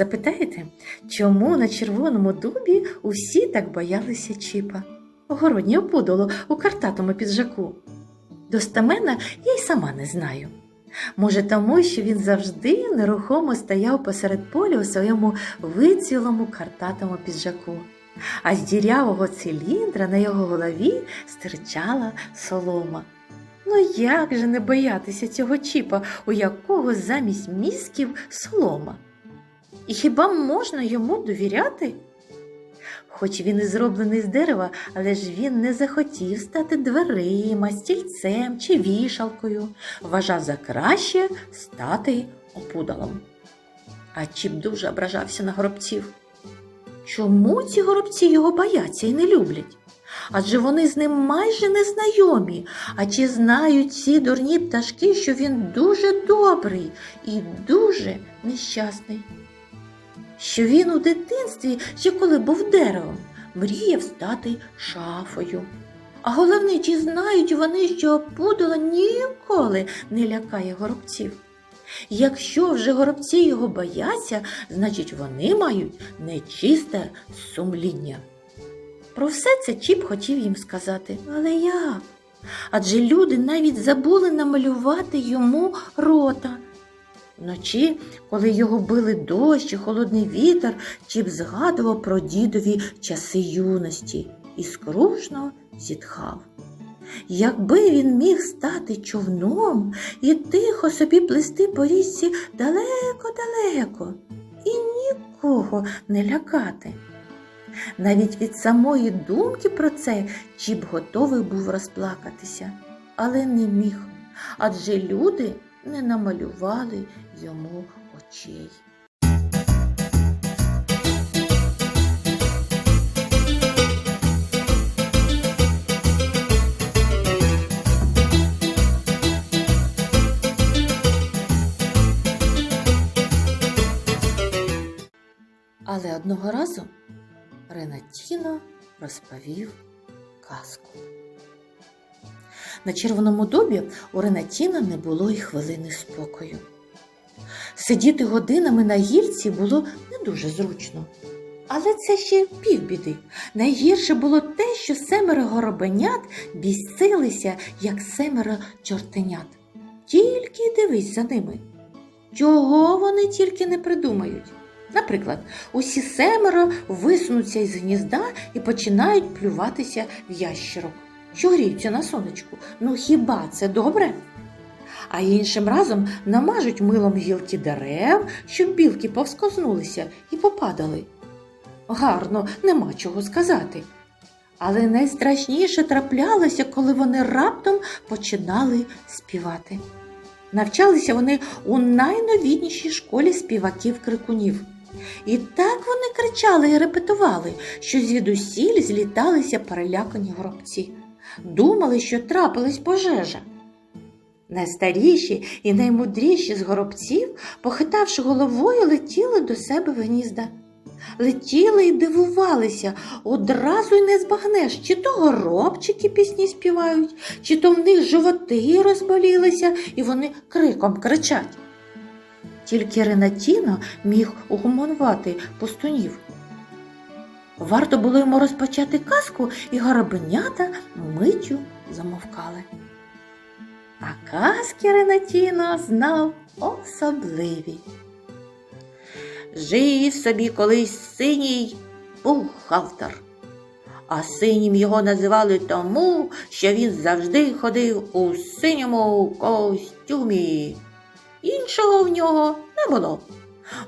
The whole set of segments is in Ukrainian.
запитаєте, чому на червоному дубі усі так боялися Чіпа, городнього пудолу у картатому піджаку? Достеменно я й сама не знаю. Може, тому, що він завжди нерухомо стояв посеред поля у своєму вицілому картатому піджаку, а з дірявого циліндра на його голові стирчала солома. Ну як же не боятися цього чіпа, у якого замість мізків солома? І хіба можна йому довіряти? Хоч він і зроблений з дерева, але ж він не захотів стати дверима, стільцем чи вішалкою, вважав за краще стати опудалом. А Чіп дуже ображався на горобців. Чому ці горобці його бояться і не люблять? Адже вони з ним майже не знайомі. А чи знають ці дурні пташки, що він дуже добрий і дуже нещасний? Що він у дитинстві, ще коли був деревом, мріяв стати шафою. А головне, чи знають вони, що пудола ніколи не лякає горобців. Якщо вже горобці його бояться, значить вони мають нечисте сумління. Про все це Чіп хотів їм сказати, але як? Адже люди навіть забули намалювати йому рота. Вночі, коли його били дощ і холодний вітер, Чіп згадував про дідові часи юності і скрушно зітхав. Якби він міг стати човном і тихо собі плисти по річці далеко-далеко і нікого не лякати. Навіть від самої думки про це Чіп готовий був розплакатися, але не міг, адже люди не намалювали йому очей. Але одного разу Ренатіно розповів казку. На червоному дубі у Ренатіна не було й хвилини спокою. Сидіти годинами на гільці було не дуже зручно. Але це ще півбіди. Найгірше було те, що семеро горобенят бісилися, як семеро чортенят. Тільки дивись за ними. Чого вони тільки не придумають? Наприклад, усі семеро висунуться із гнізда і починають плюватися в ящерок, що гріються на сонечку. Ну хіба це добре? А іншим разом намажуть милом гілки дерев, щоб білки повскознулися і попадали. Гарно, нема чого сказати. Але найстрашніше траплялося, коли вони раптом починали співати. Навчалися вони у найновітнішій школі співаків-крикунів. І так вони кричали і репетували, що звідусіль зліталися перелякані горобці. Думали, що трапилась пожежа. Найстаріші і наймудріші з горобців, похитавши головою, летіли до себе в гнізда. Летіли і дивувалися, одразу й не збагнеш, чи то горобчики пісні співають, чи то в них животи розболілися, і вони криком кричать. Тільки Ренатіно міг угумонувати пустунів. Варто було йому розпочати казку, і горобенята миттю замовкали. А казки Ренатіно знав особливі. Жив собі колись синій бухгалтер. А синім його називали тому, що він завжди ходив у синьому костюмі. Іншого в нього не було.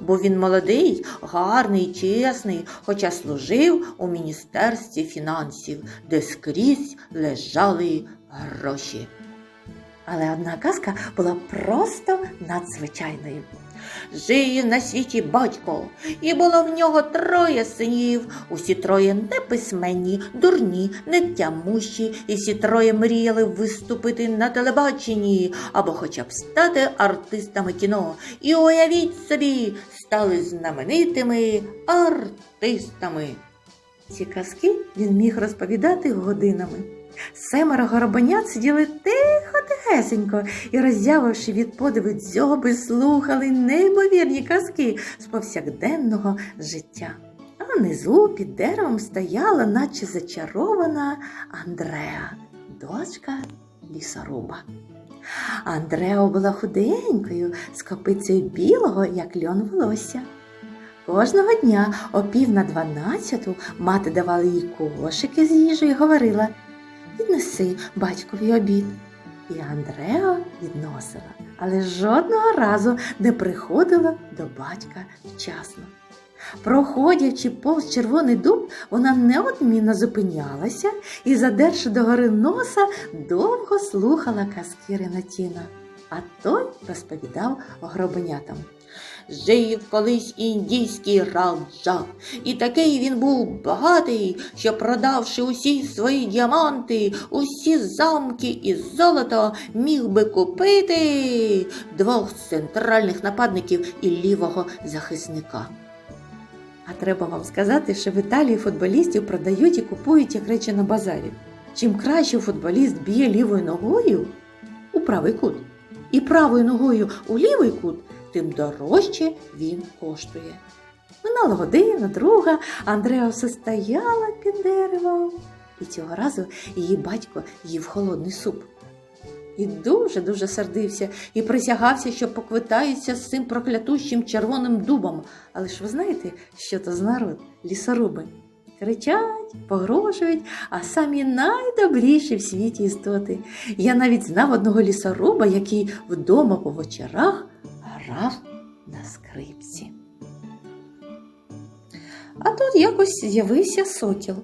Бо він молодий, гарний, чесний, хоча служив у міністерстві фінансів, де скрізь лежали гроші. Але одна казка була просто надзвичайною. Жив на світі батько, і було в нього троє синів. Усі троє неписьменні, дурні, нетямущі, і всі троє мріяли виступити на телебаченні або хоча б стати артистами кіно. І уявіть собі, стали знаменитими артистами. Ці казки він міг розповідати годинами. Семеро горобенят сиділи тихо тихесенько і, роззявивши від подиву дзьоби, слухали неймовірні казки з повсякденного життя. А внизу під деревом стояла, наче зачарована Андреа, дочка лісоруба. Андреа була худенькою, з копицею білого, як льон волосся. Кожного дня о пів на дванадцяту мати давала їй кошики з їжею і говорила Віднеси батькові обід. І Андреа відносила, але жодного разу не приходила до батька вчасно. Проходячи повз червоний дуб, вона неодмінно зупинялася і, задерши догори носа, довго слухала казки Ренатіна. А той розповідав гробенятам. Жив колись індійський раджа, і такий він був багатий, що продавши усі свої діаманти, усі замки і золото, міг би купити двох центральних нападників і лівого захисника. А треба вам сказати, що в Італії футболістів продають і купують як речі на базарі. Чим краще футболіст б'є лівою ногою у правий кут і правою ногою у лівий кут, тим дорожче він коштує. Минала година, друга, Андреа все стояла під деревом, і цього разу її батько їв холодний суп. І дуже-дуже сердився і присягався, що поквитається з цим проклятущим червоним дубом. Але ж ви знаєте, що то з народ, лісоруби. Кричать, погрожують, а самі найдобріші в світі істоти. Я навіть знав одного лісоруба, який вдома по вечорах грав на скрипці. А тут якось з'явився сокіл.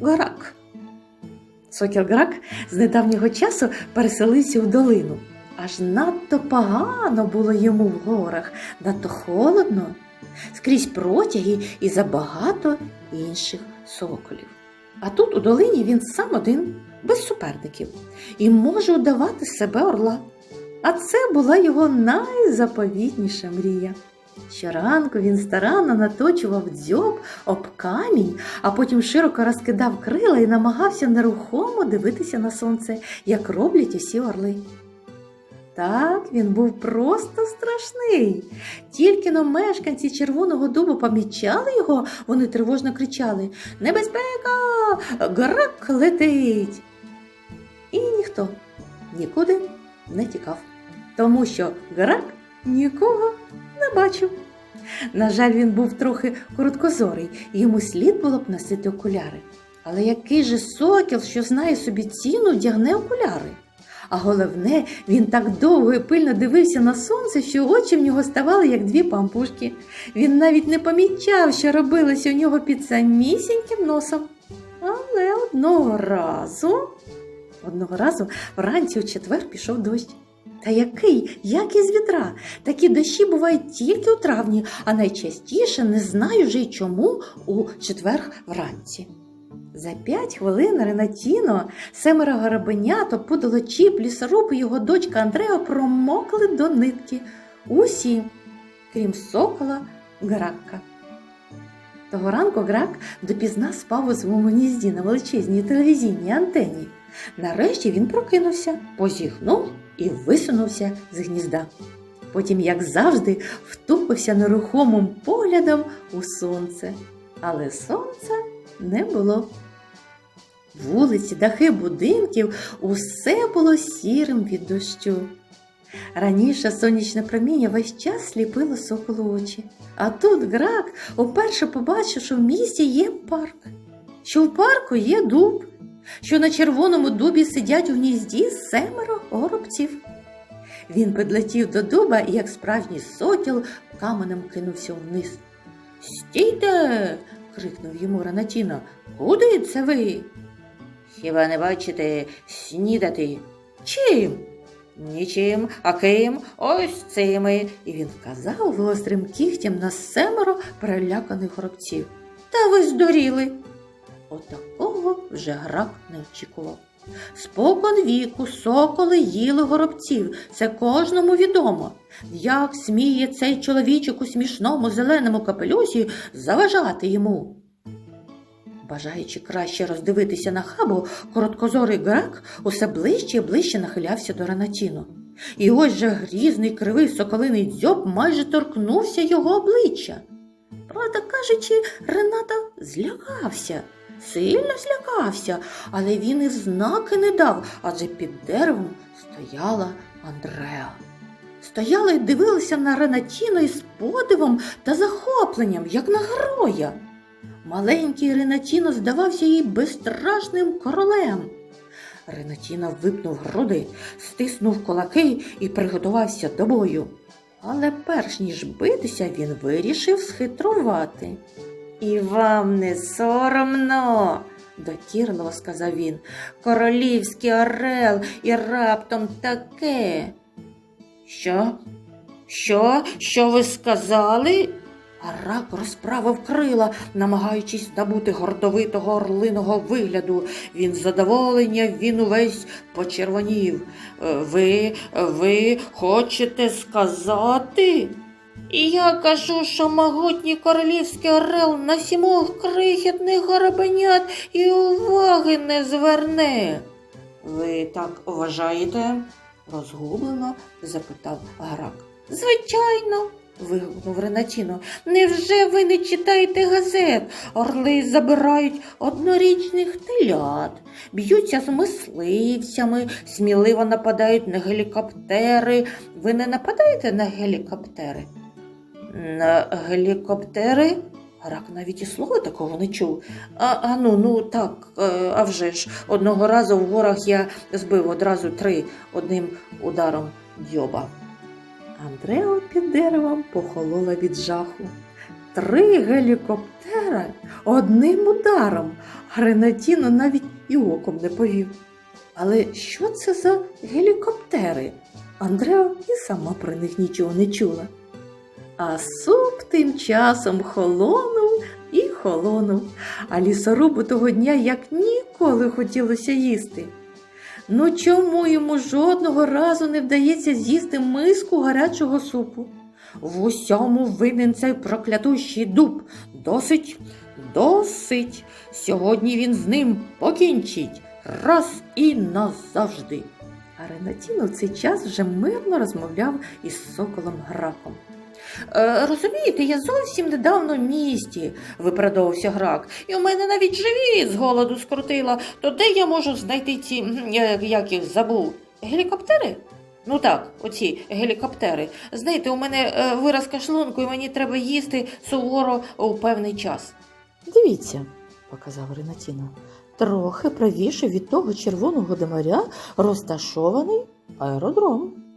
Грак. Сокіл Грак з недавнього часу переселився в долину. Аж надто погано було йому в горах, надто холодно, скрізь протяги і забагато інших соколів. А тут у долині він сам один, без суперників, і може удавати себе орла. А це була його найзаповітніша мрія. Щоранку він старанно наточував дзьоб об камінь, а потім широко розкидав крила і намагався нерухомо дивитися на сонце, як роблять усі орли. Так, він був просто страшний. Тільки но мешканці Червоного дубу помічали його, вони тривожно кричали Небезпека! Грак летить! І ніхто нікуди не тікав, тому що грак нікого не бачив. На жаль, він був трохи короткозорий, і йому слід було б носити окуляри. Але який же сокіл, що знає собі ціну, вдягне окуляри? А головне, він так довго і пильно дивився на сонце, що очі в нього ставали як дві пампушки. Він навіть не помічав, що робилося у нього під самісіньким носом. Але одного разу, одного разу вранці у четвер пішов дощ. Та який, як із відра. Такі дощі бувають тільки у травні, а найчастіше не знаю вже й чому у четвер вранці. За п'ять хвилин Ренатіно, семеро горобенят, опудало чіп, лісоруб і його дочка Андреа промокли до нитки. Усі, крім сокола, Гракка. Того ранку Грак допізна спав у своєму гнізді на величезній телевізійній антені. Нарешті він прокинувся, позіхнув і висунувся з гнізда. Потім, як завжди, втупився нерухомим поглядом у сонце. Але сонця не було. Вулиці, дахи будинків усе було сірим від дощу. Раніше сонячне проміння весь час сліпило соколу очі. А тут грак уперше побачив, що в місті є парк, що в парку є дуб, що на червоному дубі сидять у гнізді семеро горобців. Він підлетів до дуба і, як справжній сокіл, каменем кинувся вниз. Стійте. крикнув йому Ранатіно. Куди це ви? Хіба не бачите снідати? Чим? Нічим, а ким? Ось цими. І він вказав гострим кігтям на семеро переляканих горобців. Та ви здуріли. Отакого вже грак не очікував. Спокон віку соколи їли горобців, це кожному відомо. Як сміє цей чоловічок у смішному зеленому капелюсі заважати йому? Бажаючи краще роздивитися на хабу, короткозорий грак усе ближче і ближче нахилявся до Ренатіно. І ось же грізний кривий соколиний дзьоб майже торкнувся його обличчя. Правда кажучи, Рената злякався, сильно злякався, але він і знаки не дав, адже під деревом стояла Андреа. Стояла і дивилася на Ренатіно із подивом та захопленням, як на героя. Маленький Ренатіно здавався їй безстрашним королем. Ренатіно випнув груди, стиснув кулаки і приготувався до бою. Але перш ніж битися, він вирішив схитрувати. І вам не соромно, докірливо сказав він. Королівський орел і раптом таке. Що? Що? Що ви сказали? А рак розправив крила, намагаючись набути гордовитого орлиного вигляду. Він задоволення, він увесь почервонів. «Е, Ви, ви хочете сказати? Я кажу, що могутній королівський орел на сімох крихітних горобенят і уваги не зверне. Ви так вважаєте? розгублено запитав Грак. Звичайно. вигукнув Ренатіно. Невже ви не читаєте газет? Орли забирають однорічних телят, б'ються з мисливцями, сміливо нападають на гелікоптери. Ви не нападаєте на гелікоптери? Гелікоптери? Грак навіть і слова такого не чув. А, а ну, ну так, е, а вже ж, одного разу в горах я збив одразу три одним ударом дзьоба. Андрео під деревом похолола від жаху. Три гелікоптера одним ударом. Ренатіно навіть і оком не повів. Але що це за гелікоптери? Андрео і сама про них нічого не чула. А суп тим часом холонув і холонув, а лісорубу того дня як ніколи хотілося їсти. Ну чому йому жодного разу не вдається з'їсти миску гарячого супу? В усьому винен цей проклятущий дуб. Досить, досить. Сьогодні він з ним покінчить раз і назавжди. А Ренатіно в цей час вже мирно розмовляв із соколом Граком. Е, розумієте, я зовсім недавно в місті, виправдовувався грак, і у мене навіть живіт з голоду скрутило. То де я можу знайти ці, як їх забув, гелікоптери? Ну так, оці гелікоптери. Знаєте, у мене е, виразка шлунку, і мені треба їсти суворо у певний час. Дивіться, показав Ренатіно. Трохи правіше від того червоного димаря розташований аеродром.